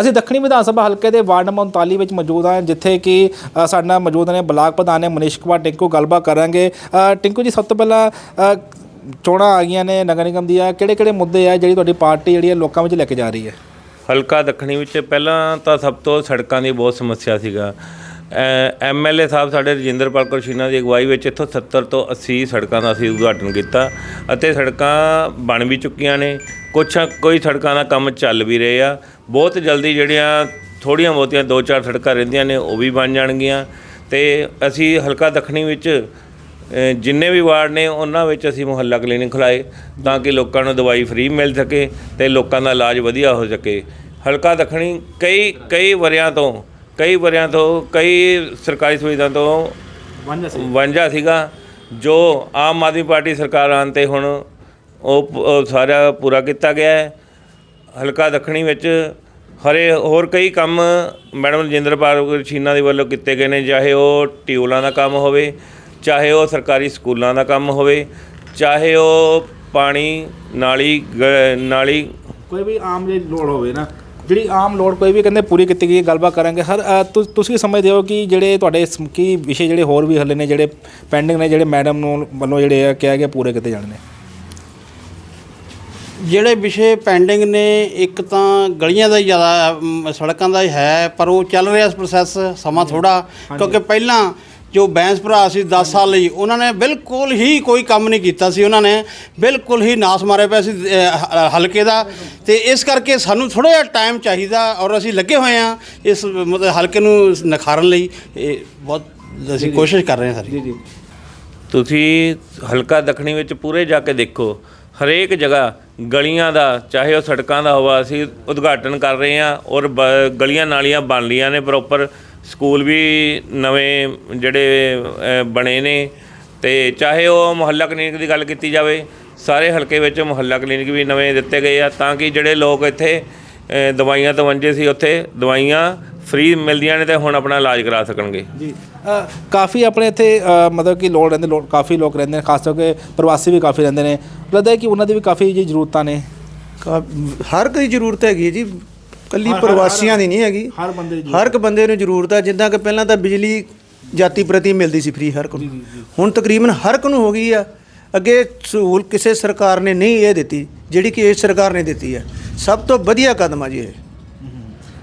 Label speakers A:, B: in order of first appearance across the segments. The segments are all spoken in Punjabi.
A: ਅਸੀਂ ਦੱਖਣੀ ਵਿਧਾਨ ਸਭਾ ਹਲਕੇ ਦੇ ਵਾਰਡ ਨੰਬਰ 39 ਵਿੱਚ ਮੌਜੂਦ ਹਾਂ ਜਿੱਥੇ ਕਿ ਅ, ਸਾਡੇ ਨਾਲ ਮੌਜੂਦ ਨੇ ਬਲਾਕ ਪ੍ਰਧਾਨ ਨੇ ਮਨੀਸ਼ ਕੁਮਾਰ ਟਿੰਕੂ ਗੱਲਬਾਤ ਕਰਾਂਗੇ। ਟਿੰਕੂ ਜੀ ਸਭ ਤੋਂ ਪਹਿਲਾਂ ਚੋਣਾਂ ਆ ਗਈਆਂ ਨੇ ਨਗਰ ਨਿਗਮ ਦੀਆਂ। ਕਿਹੜੇ ਕਿਹੜੇ ਮੁੱਦੇ ਆ ਜਿਹੜੀ ਤੁਹਾਡੀ ਪਾਰਟੀ ਜਿਹੜੀ ਹੈ ਲੋਕਾਂ ਵਿੱਚ ਲੈ ਕੇ ਜਾ ਰਹੀ ਹੈ?
B: ਹਲਕਾ ਦੱਖਣੀ ਵਿੱਚ ਪਹਿਲਾਂ ਤਾਂ ਸਭ ਤੋਂ ਸੜਕਾਂ ਦੀ ਬਹੁਤ ਸਮੱਸਿਆ ਸੀਗਾ। ਐਮਐਲਏ ਸਾਹਿਬ ਸਾਡੇ ਰਜਿੰਦਰਪਾਲ ਕੌਰ ਸ਼ੀਨਾ ਦੀ ਅਗਵਾਈ ਵਿੱਚ ਇੱਥੋਂ 70 ਤੋਂ 80 ਸੜਕਾਂ ਦਾ ਅਸੀਂ ਉਦਘਾਟਨ ਕੀਤਾ ਅਤੇ ਸੜਕਾਂ ਬਣ ਵੀ ਚੁੱਕੀਆਂ ਨੇ। ਕੁਛ ਕੋਈ ਸੜਕਾਂ ਦਾ ਕੰਮ ਚੱਲ ਵੀ ਰਹੇ ਆ। ਬਹੁਤ ਜਲਦੀ ਜਿਹੜੀਆਂ ਥੋੜੀਆਂ ਬਹੁਤੀਆਂ ਦੋ ਚਾਰ ਸੜਕਾਂ ਰਹਿੰਦੀਆਂ ਨੇ, ਉਹ ਵੀ ਬਣ ਜਾਣਗੀਆਂ। ਤੇ ਅਸੀਂ ਹਲਕਾ ਦੱਖਣੀ ਵਿੱਚ ਜਿੰਨੇ ਵੀ ਵਾਰਡ ਨੇ, ਉਹਨਾਂ ਵਿੱਚ ਅਸੀਂ ਮੁਹੱਲਾ ਕਲੀਨਿਕ ਖੁਲਾਏ ਤਾਂ ਕਿ ਲੋਕਾਂ ਨੂੰ ਦਵਾਈ ਫ੍ਰੀ ਮਿਲ ਸਕੇ ਤੇ ਲੋਕਾਂ ਦਾ ਇਲਾਜ ਵਧੀਆ ਹੋ ਸਕੇ। ਹਲਕਾ ਦੱਖਣੀ ਕਈ ਕਈ ਵਰਿਆਂ ਤੋਂ ਕਈ ਵਰਿਆਂ ਤੋਂ ਕਈ ਸਰਕਾਰੀ ਸੁਵਿਧਾ ਤੋਂ ਵਾਂਝਾ ਸੀਗਾ ਜੋ ਆਮ ਆਦਮੀ ਪਾਰਟੀ ਸਰਕਾਰ ਆਉਣ ਤੇ ਹੁਣ ਉਹ ਪ- ਉਹ ਸਾਰਾ ਪੂਰਾ ਕੀਤਾ ਗਿਆ ਹੈ। ਹਲਕਾ ਦੱਖਣੀ ਵਿੱਚ ਹਰੇ ਹੋਰ ਕਈ ਕੰਮ ਮੈਡਮ ਰਜਿੰਦਰਪਾਲ ਸ਼ੀਨਾ ਦੇ ਵੱਲੋਂ ਕੀਤੇ ਗਏ ਨੇ ਚਾਹੇ ਉਹ ਟਿਊਲਾਂ ਦਾ ਕੰਮ ਹੋਵੇ ਚਾਹੇ ਉਹ ਸਰਕਾਰੀ ਸਕੂਲਾਂ ਦਾ ਕੰਮ ਹੋਵੇ ਚਾਹੇ ਉਹ ਪਾਣੀ ਨਾਲੀ ਗ- ਨਾਲੀ
A: ਕੋਈ ਵੀ ਆਮ ਜਿਹੜੀ ਲੋੜ ਹੋਵੇ ਨਾ ਜਿਹੜੀ ਆਮ ਲੋੜ ਕੋਈ ਵੀ ਕਹਿੰਦੇ ਪੂਰੀ ਕੀਤੀ ਗਈ ਗੱਲਬਾਤ ਕਰਾਂਗੇ। ਹਰ ਤੁਸੀਂ ਸਮਝਦੇ ਹੋ ਕਿ ਜਿਹੜੇ ਤੁਹਾਡੇ ਕੀ ਵਿਸ਼ੇ ਜਿਹੜੇ ਹੋਰ ਵੀ ਹੱਲੇ ਨੇ ਜਿਹੜੇ ਪੈਂਡਿੰਗ ਨੇ ਜਿਹੜੇ ਮੈਡਮ ਨੂੰ ਵੱਲੋਂ ਜਿਹੜੇ ਆ ਕਿਹਾ ਗਿਆ ਪੂਰੇ ਕੀਤੇ ਜਾਣੇ ਨੇ
C: ਜਿਹੜੇ ਵਿਸ਼ੇ ਪੈਂਡਿੰਗ ਨੇ ਇੱਕ ਤਾਂ ਗਲੀਆਂ ਦਾ ਹੀ ਜ਼ਿਆਦਾ ਸੜਕਾਂ ਦਾ ਹੀ ਹੈ ਪਰ ਉਹ ਚੱਲ ਰਿਹਾ ਪ੍ਰੋਸੈਸ ਸਮਾਂ ਥੋੜਾ ਕਿਉਂਕਿ ਪਹਿਲਾਂ ਜੋ ਬੈਂਸ ਭਰਾ ਸੀ 10 ਸਾਲ ਲਈ ਉਹਨਾਂ ਨੇ ਬਿਲਕੁਲ ਹੀ ਕੋਈ ਕੰਮ ਨਹੀਂ ਕੀਤਾ ਸੀ ਉਹਨਾਂ ਨੇ ਬਿਲਕੁਲ ਹੀ ਨਾਸ ਮਾਰੇ ਪਏ ਸੀ ਹਲਕੇ ਦਾ। ਤੇ ਇਸ ਕਰਕੇ ਸਾਨੂੰ ਥੋੜਾ ਜਿਹਾ ਟਾਈਮ ਚਾਹੀਦਾ ਔਰ ਅਸੀਂ ਲੱਗੇ ਹੋਏ ਹਾਂ ਇਸ ਮਤਲਬ ਹਲਕੇ ਨੂੰ ਨਿਖਾਰਨ ਲਈ। ਇਹ ਬਹੁਤ ਅਸੀਂ ਕੋਸ਼ਿਸ਼ ਕਰ ਰਹੇ ਹਾਂ ਸਾਰੀ।
A: ਜੀ ਜੀ।
B: ਤੁਸੀਂ ਹਲਕਾ ਦੱਖਣੀ ਵਿੱਚ ਪੂਰੇ ਜਾ ਕੇ ਦੇਖੋ ਹਰੇਕ ਜਗ੍ਹਾ ਗਲੀਆਂ ਦਾ ਚਾਹੇ ਉਹ ਸੜਕਾਂ ਦਾ ਹੋਵਾ ਅਸੀਂ ਉਦਘਾਟਨ ਕਰ ਰਹੇ ਹਾਂ ਔਰ ਬ- ਗਲੀਆਂ ਨਾਲੀਆਂ ਬਣ ਲੀਆਂ ਨੇ ਪ੍ਰੋਪਰ ਸਕੂਲ ਵੀ ਨਵੇਂ ਜਿਹੜੇ ਬਣੇ ਨੇ ਤੇ ਚਾਹੇ ਉਹ ਮੁਹੱਲਾ ਕਲੀਨਿਕ ਦੀ ਗੱਲ ਕੀਤੀ ਜਾਵੇ ਸਾਰੇ ਹਲਕੇ ਵਿੱਚ ਮੁਹੱਲਾ ਕਲੀਨਿਕ ਵੀ ਨਵੇਂ ਦਿੱਤੇ ਗਏ ਆ ਤਾਂ ਕਿ ਜਿਹੜੇ ਲੋਕ ਇੱਥੇ ਦਵਾਈਆਂ ਤੋਂ ਵਾਂਝੇ ਸੀ ਉੱਥੇ ਦਵਾਈਆਂ ਫ੍ਰੀ ਮਿਲਦੀਆਂ ਨੇ ਤੇ ਹੁਣ ਆਪਣਾ ਇਲਾਜ ਕਰਾ ਸਕਣਗੇ।
A: ਜੀ ਕਾਫੀ ਆਪਣੇ ਇੱਥੇ ਮਤਲਬ ਕਿ ਲੋੜ ਰਹਿੰਦੇ ਲੋੜ ਕਾਫੀ ਲੋਕ ਰਹਿੰਦੇ ਨੇ ਖਾਸ ਕਰਕੇ ਪ੍ਰਵਾਸੀ ਵੀ ਕਾਫੀ ਰਹਿੰਦੇ ਨੇ। ਲੱਗਦਾ ਹੈ ਕਿ ਉਹਨਾਂ ਦੀ ਵੀ ਕਾਫੀ ਜੀ ਜ਼ਰੂਰਤਾਂ ਨੇ।
D: ਕਾ- ਹਰ ਕੋਈ ਜ਼ਰੂਰਤ ਹੈਗੀ ਹੈ ਜੀ। ਕੱਲੀ ਪ੍ਰਵਾਸੀਆਂ ਦੀ ਨਹੀਂ ਹੈਗੀ।
A: ਹਰ ਬੰਦੇ ਦੀ
D: ਹਰ ਇੱਕ ਬੰਦੇ ਨੂੰ ਜ਼ਰੂਰਤ ਹੈ ਜਿੱਦਾਂ ਕਿ ਪਹਿਲਾਂ ਤਾਂ ਬਿਜਲੀ ਜਾਤੀ ਪ੍ਰਤੀ ਮਿਲਦੀ ਸੀ ਫ੍ਰੀ ਹਰ ਇੱਕ ਨੂੰ। ਹੁਣ ਤਕਰੀਬਨ ਹਰ ਇੱਕ ਨੂੰ ਹੋ ਗਈ ਆ। ਅੱਗੇ ਸਹੂਲ ਕਿਸੇ ਸਰਕਾਰ ਨੇ ਨਹੀਂ ਇਹ ਦਿੱਤੀ ਜਿਹੜੀ ਕਿ ਇਸ ਸਰਕਾਰ ਨੇ ਦਿੱਤੀ ਹੈ ਸਭ ਤੋਂ ਵਧੀਆ ਕਦਮ ਆ ਜੀ ਇਹ।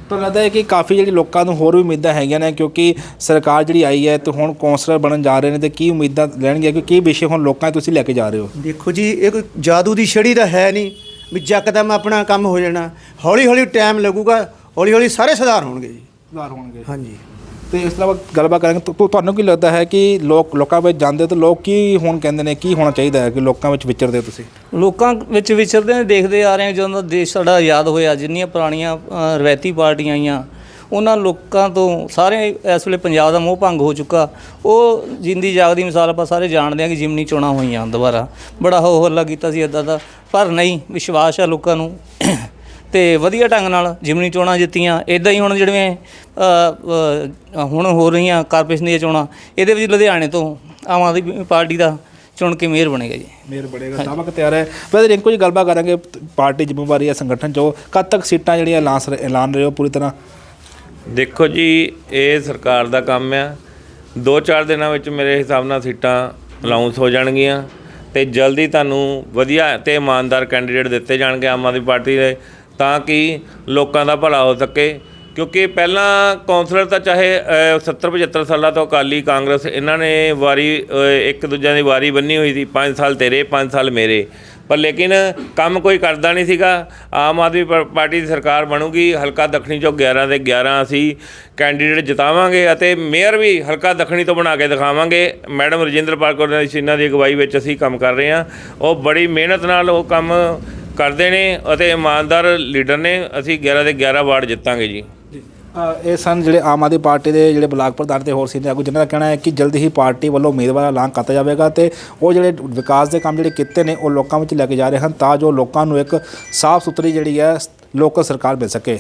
A: ਤਾਂ ਲੱਗਦਾ ਹੈ ਕਿ ਕਾਫੀ ਜਿਹੜੀ ਲੋਕਾਂ ਨੂੰ ਹੋਰ ਵੀ ਉਮੀਦਾਂ ਹੈਗੀਆਂ ਨੇ ਕਿਉਂਕਿ ਸਰਕਾਰ ਜਿਹੜੀ ਆਈ ਹੈ ਤੇ ਹੁਣ ਕੌਂਸਲਰ ਬਣਨ ਜਾ ਰਹੇ ਨੇ ਤੇ ਕੀ ਉਮੀਦਾਂ ਲੈਣਗੇ ਕਿ ਕੀ ਵਿਸ਼ੇ ਹੁਣ ਲੋਕਾਂ ਤੁਸੀਂ ਲੈ ਕੇ ਜਾ ਰਹੇ ਹੋ।
D: ਦੇਖੋ ਜੀ ਇਹ ਕੋਈ ਜਾਦੂ ਦੀ ਛੜੀ ਤਾਂ ਹੈ ਨਹੀਂ। ਵੀ ਜੱਕਦਮ ਆਪਣਾ ਕੰਮ ਹੋ ਜਾਣਾ। ਹੌਲੀ ਹੌਲੀ ਟਾਈਮ ਲੱਗੂਗਾ ਹੌਲੀ ਹੌਲੀ ਸਾਰੇ ਸੁਧਾਰ ਹੋਣਗੇ ਜੀ।
A: ਸੁਧਾਰ ਹੋਣਗੇ।
D: ਹਾਂਜੀ।
A: ਤੇ ਇਸ ਤੋਂ ਬਾਅਦ ਗੱਲਬਾਤ ਕਰਾਂਗੇ ਤੁ- ਤੁਹਾਨੂੰ ਕੀ ਲੱਗਦਾ ਹੈ ਕਿ ਲੋਕ ਲੋਕਾਂ ਵਿੱਚ ਜਾਂਦੇ ਤਾਂ ਲੋਕ ਕੀ ਹੁਣ ਕਹਿੰਦੇ ਨੇ ਕੀ ਹੋਣਾ ਚਾਹੀਦਾ ਹੈ ਕਿ ਲੋਕਾਂ ਵਿੱਚ ਵਿਚਰਦੇ ਹੋ ਤੁਸੀਂ?
E: ਲੋਕਾਂ ਵਿੱਚ ਵਿਚਰਦੇ ਨੇ ਦੇਖਦੇ ਆ ਰਹੇ ਹਾਂ ਜਦੋਂ ਦਾ ਦੇਸ਼ ਸਾਡਾ ਆਜ਼ਾਦ ਹੋਇਆ ਜਿੰਨੀਆਂ ਪੁਰਾਣੀਆਂ ਰਵਾਇਤੀ ਪਾਰਟੀਆਂ ਆਈਆਂ ਉਹਨਾਂ ਲੋਕਾਂ ਤੋਂ ਸਾਰੇ ਇਸ ਵੇਲੇ ਪੰਜਾਬ ਦਾ ਮੋਹ ਭੰਗ ਹੋ ਚੁੱਕਾ। ਉਹ ਜਿੰਦੀ ਜਾਗਦੀ ਮਿਸਾਲ ਆਪਾਂ ਸਾਰੇ ਜਾਣਦੇ ਹਾਂ ਕਿ ਜਿਮਨੀ ਚੋਣਾਂ ਹੋਈਆਂ ਦੁਬਾਰਾ। ਬੜਾ ਹੋ ਹੱਲਾ ਕੀਤਾ ਸੀ ਇਦਾਂ ਦਾ। ਪਰ ਨਹੀਂ, ਵਿਸ਼ਵਾਸ ਆ ਲੋਕਾਂ ਨੂੰ। ਤੇ ਵਧੀਆ ਢੰਗ ਨਾਲ ਜਿਮਨੀ ਚੋਣਾਂ ਜਿੱਤੀਆਂ। ਇਦਾਂ ਹੀ ਹੁਣ ਜਿਹੜੀਆਂ ਹੁਣ ਹੋ ਰਹੀਆਂ ਕਾਰਪੋਰੇਸ਼ਨ ਦੀਆਂ ਚੋਣਾਂ। ਇਹਦੇ ਵਿੱਚ ਲੁਧਿਆਣੇ ਤੋਂ ਆਮ ਆਦਮੀ ਪਾਰਟੀ ਦਾ ਚੁਣ ਕੇ ਮੇਅਰ ਬਣੇਗਾ ਜੀ।
A: ਮੇਰ ਬੜੇਗਾ ਸਾਬਕ ਤਿਆਰ ਹੈ। ਵੈਸੇ ਰਿੰਕੂ ਜੀ ਗੱਲਬਾਤ ਕਰਾਂਗੇ, ਪਾਰਟੀ ਜ਼ਿੰਮੇਵਾਰੀ ਹੈ ਸੰਗਠਨ 'ਚੋਂ। ਕਦ ਤੱਕ ਸੀਟਾਂ ਜਿਹੜੀਆਂ ਐਲਾਨ ਐਲਾਨ ਰਹੇ ਹੋ ਪੂਰੀ ਤਰ੍ਹਾਂ?
B: ਦੇਖੋ ਜੀ, ਇਹ ਸਰਕਾਰ ਦਾ ਕੰਮ ਆ। ਦੋ ਚਾਰ ਦਿਨਾਂ ਵਿੱਚ ਮੇਰੇ ਹਿਸਾਬ ਨਾਲ ਸੀਟਾਂ ਅਲਾਉਂਸ ਹੋ ਜਾਣਗੀਆਂ ਤੇ ਜਲਦੀ ਤੁਹਾਨੂੰ ਵਧੀਆ ਤੇ ਇਮਾਨਦਾਰ ਕੈਂਡੀਡੇਟ ਦਿੱਤੇ ਜਾਣਗੇ ਆਮ ਆਦਮੀ ਪਾਰਟੀ ਦੇ, ਤਾਂ ਕਿ ਲੋਕਾਂ ਦਾ ਭਲਾ ਹੋ ਸਕੇ। ਕਿਉਂਕਿ ਪਹਿਲਾਂ ਕੌਂਸਲਰ ਤਾਂ ਚਾਹੇ 70 75 ਸਾਲਾਂ ਤੋਂ ਅਕਾਲੀ ਕਾਂਗਰਸ, ਇਹਨਾਂ ਨੇ ਵਾਰੀ ਇੱਕ ਦੂਜਿਆਂ ਦੀ ਵਾਰੀ ਬੰਨੀ ਹੋਈ ਸੀ 5 ਸਾਲ ਤੇਰੇ 5 ਸਾਲ ਮੇਰੇ। ਪਰ ਲੇਕਿਨ ਕੰਮ ਕੋਈ ਕਰਦਾ ਨਹੀਂ ਸੀਗਾ। ਆਮ ਆਦਮੀ ਪ- ਪਾਰਟੀ ਦੀ ਸਰਕਾਰ ਬਣੂਗੀ, ਹਲਕਾ ਦੱਖਣੀ ਚੋਂ 11 ਦੇ 11 ਅਸੀਂ ਕੈਂਡੀਡੇਟ ਜਿਤਾਵਾਂਗੇ ਅਤੇ ਮੇਅਰ ਵੀ ਹਲਕਾ ਦੱਖਣੀ ਤੋਂ ਬਣਾ ਕੇ ਦਿਖਾਵਾਂਗੇ। ਮੈਡਮ ਰਜਿੰਦਰਪਾਲ ਕੌਰ ਸਿੰਘਾਂ ਦੀ ਅਗਵਾਈ ਵਿੱਚ ਅਸੀਂ ਕੰਮ ਕਰ ਰਹੇ ਹਾਂ। ਉਹ ਬੜੀ ਮਿਹਨਤ ਨਾਲ ਉਹ ਕੰਮ ਕਰਦੇ ਨੇ ਅਤੇ ਇਮਾਨਦਾਰ ਲੀਡਰ ਨੇ। ਅਸੀਂ 11 ਦੇ 11 ਵਾਰਡ ਜਿੱਤਾਂਗੇ ਜੀ।
A: ਇਹ ਸਨ ਜਿਹੜੇ ਆਮ ਆਦਮੀ ਪਾਰਟੀ ਦੇ ਜਿਹੜੇ ਬਲਾਕ ਪ੍ਰਧਾਨ ਤੇ ਹੋਰ ਸੀਨੀਅਰ ਆਗੂ, ਜਿਨ੍ਹਾਂ ਦਾ ਕਹਿਣਾ ਹੈ ਕਿ ਜਲਦੀ ਹੀ ਪਾਰਟੀ ਵੱਲੋਂ ਉਮੀਦਵਾਰਾਂ ਐਲਾਨ ਕੀਤਾ ਜਾਵੇਗਾ ਤੇ ਉਹ ਜਿਹੜੇ ਵਿਕਾਸ ਦੇ ਕੰਮ ਜਿਹੜੇ ਕੀਤੇ ਨੇ, ਉਹ ਲੋਕਾਂ ਵਿੱਚ ਲੈ ਕੇ ਜਾ ਰਹੇ ਹਨ ਤਾਂ ਜੋ ਲੋਕਾਂ ਨੂੰ ਇੱਕ ਸਾਫ਼ ਸੁਥਰੀ ਜਿਹੜੀ ਹੈ ਲੋਕਲ ਸਰਕਾਰ ਮਿਲ ਸਕੇ।